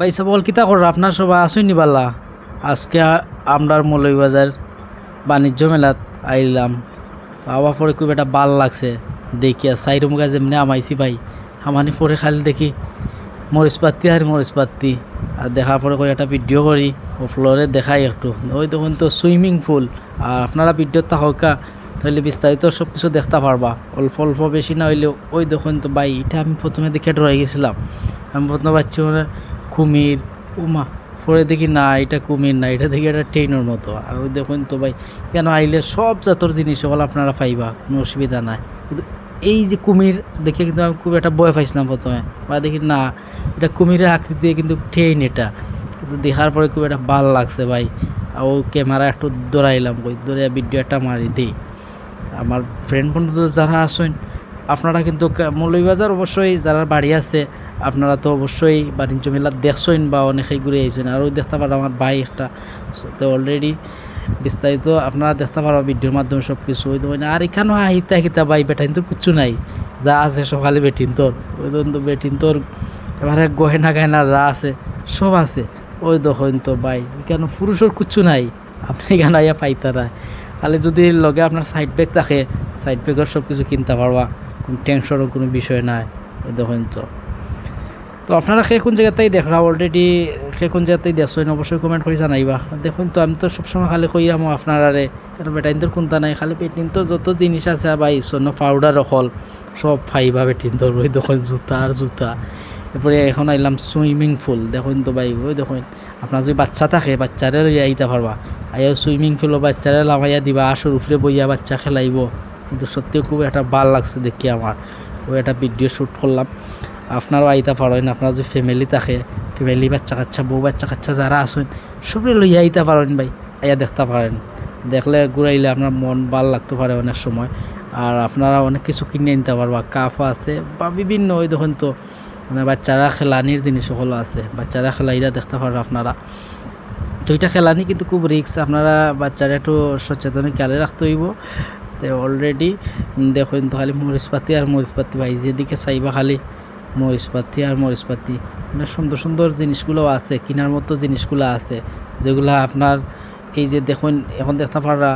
ভাই সাবল কিতা কর আপনার সবাই আসুন নিবাল্লা আজকে আমরার মৌলভীবাজার বাণিজ্য মেলাত আইলাম। আবার পরে খুব একটা ভালো লাগছে। দেখিয়া সাইরুম গাছ এমনি আমাইছি ভাই। আমানি পরে খালি দেখি মরিচ পাত্তি আর মরিচ পাত্তি আর দেখার পরে কই একটা ভিডিও করি, ও ফ্লোরে দেখাই একটু। ওই তখন তো সুইমিং পুল আর আপনারা ভিডিও থাকা তাহলে বিস্তারিত সব কিছু দেখতে পারবা। অল্প অল্প বেশি না হইলেও, ওই দেখুন তো ভাই, এটা আমি প্রথমে দেখে ডরাই গেছিলাম। আমি প্রথমে পাচ্ছি মানে কুমির। উমা, পরে দেখি না, এটা কুমির না, এটা দেখি এটা ট্রেনের মতো। আর ওই দেখুন তো ভাই, কেন আইলে সব জাতর জিনিস সকল আপনারা পাইবা, কোনো অসুবিধা নাই। কিন্তু এই যে কুমির দেখে কিন্তু আমি খুব একটা ভয় পাইছিলাম প্রথমে। বা দেখি না, এটা কুমিরের আকৃতি কিন্তু ট্রেন এটা। কিন্তু দেখার পরে খুব একটা ভালো লাগছে ভাই। ও ক্যামেরা একটু দৌড়াইলাম, কই দৌড়ে ভিডিও একটা মারি দিই। আমার ফ্রেন্ড বন্ধু যারা আসেন আপনারা কিন্তু মৌলভীবাজার অবশ্যই যারা বাড়ি আছে আপনারা তো অবশ্যই বাণিজ্য মেলা দেখছেন বা অনেকেই ঘুরে আইছেন। আর ওই দেখতে পারো আমার ভাই একটা, তো অলরেডি বিস্তারিত আপনারা দেখতে পারো ভিডিওর মাধ্যমে সব কিছু ওই ধরনের আর এখানেও আহিতা আহিতা ভাই বেটাইন তোর কিচ্ছু নাই। যা আছে সকালে বেটিন তোর, ওই ধরুন তো বেটিন তোর, এবারে গহেনা গাহেনা যা আছে সব আছে। ওই দেখুন তো ভাই, এখানে পুরুষের কিচ্ছু নাই, আপনি এখানে আইয়া পাইতা না। খালি যদি লগে আপনার সাইড ব্যাগ থাকে সাইড ব্যাগের সব কিছু কিনতে পারবা, কোনো টেনশনের কোনো বিষয় নাই। ওই দেখুন তো। তো আপনারা সে কোন জায়গাতেই দেখরা অলরেডি সে কোন জায়গাতেই দেখছেন অবশ্যই কমেন্ট করে জানাইবা। দেখুন তো, আমি তো সবসময় খালি কইরাম আপনার আরে কারণ বেটাইন তোর কোনটা নাই, খালি পেটিন তো, যত জিনিস আছে বা ইসন্ন পাউডার হল, সব ফাইবা বেটিন তোর ওই দেখুন, জুতা আর জুতা। এরপরে এখন আইলাম সুইমিং পুল, দেখুন তো ভাই, ওই দেখুন, আপনার যদি বাচ্চা থাকে, বাচ্চারে আইতে পারবা। আইয়া সুইমিং পুলও বাচ্চারে লামাইয়া দিবা, আসর উপরে বইয়া বাচ্চা খেলাইব। কিন্তু সত্যিও খুব একটা ভালো লাগছে দেখি আমার। ওই একটা ভিডিও শ্যুট করলাম। আপনারও আইতে পারেন আপনার যদি ফ্যামিলি থাকে ফ্যামিলি বাচ্চা কাচ্চা, বউ বাচ্চা কাচ্চা যারা আছেন, সবরে লইয়া আইতে পারেন ভাই, আইয়া দেখতে পারেন দেখলে ঘুরাইলে আপনার মন ভালো লাগতে পারে অনেক সময়। আর আপনারা অনেক কিছু কিনে নিতে পারবা কাপ আছে বা বিভিন্ন ওই দেখুন তো মানে বাচ্চারা খেলানির জিনিস সকলও আছে, বাচ্চারা খেলাইরা দেখতে পারবে আপনারা। তো এটা খেলানি কিন্তু খুব রিক্স আপনারা বাচ্চারা একটু সচেতন খেয়ালে রাখতে হইব। তো অলরেডি দেখুন তো খালি মরিচপাতি আর মরিচপাতি ভাই, যেদিকে চাইবা খালি মরিচপাতি আর মরিচপাতি। মানে সুন্দর সুন্দর জিনিসগুলো আছে, কেনার মতো জিনিসগুলো আছে, যেগুলো আপনার এই যে দেখুন, এখন দেখতে পারা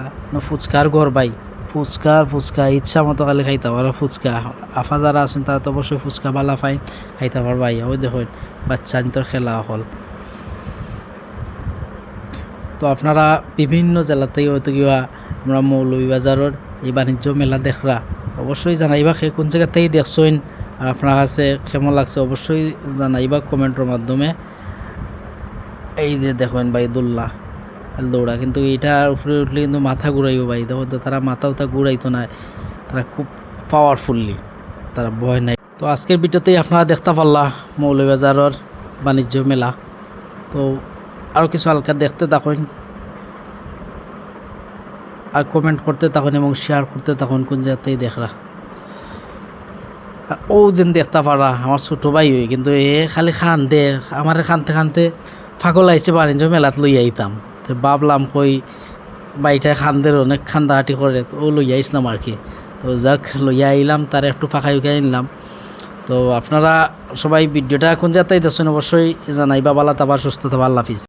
ফুচকার ঘর ভাই। ফুচকার ফুচকা, ইচ্ছা মতো খালি খাইতে পারো ফুচকা। আফা যারা আছেন তারা তো অবশ্যই ফুচকা বালা ফাইন খাইতে পারবা ইয়া ওই দেখুন, বাচ্চা নিতর খেলা হল। তো আপনারা বিভিন্ন জেলাতেই হয়তো কিবা আমরা মৌলভীবাজারের এই বাণিজ্য মেলা দেখরা, অবশ্যই জানাইবা সে কোন জায়গাতেই দেখছেন। আপনার কাছে কেমন লাগছে অবশ্যই জানাইবা কমেন্টের মাধ্যমে। এই যে দেখেন ভাই দোল্লা দৌড়া, কিন্তু এটার উপরে উঠলে কিন্তু মাথা ঘুরাইব ভাই। দেখুন তো, তারা মাথা উথা ঘুরাইতো না, তারা খুব পাওয়ারফুললি তারা ভয় নাই। তো আজকের ভিডিওতেই আপনারা দেখতে পারলা মৌলভীবাজারের বাণিজ্য মেলা। তো আরও কিছু হালকা দেখতে থাকুন, আর কমেন্ট করতে থাকুন এবং শেয়ার করতে থাকুন কোন জায়গাতেই দেখরা। ও যেন দেখতে পারা, আমার ছোটো ভাই হই, কিন্তু এ খালি খান দে, আমার খানতে খানতে ফাগল আইছে বাণিজ্য মেলাত লই আইতাম। তো ভাবলাম কই বাড়িটা খানদের অনেক খান্দাহাটি করে, তো ও লইয়া আইসলাম আর কি তো যাক, লইয়া আইলাম, তার একটু ফাঁকাই উখাই নিলাম তো আপনারা সবাই ভিডিওটা এখন জায়গাতেই দেখছেন অবশ্যই জানাইবা বালা তাবার সুস্থ থাবা আল্লাহ হাফিজ।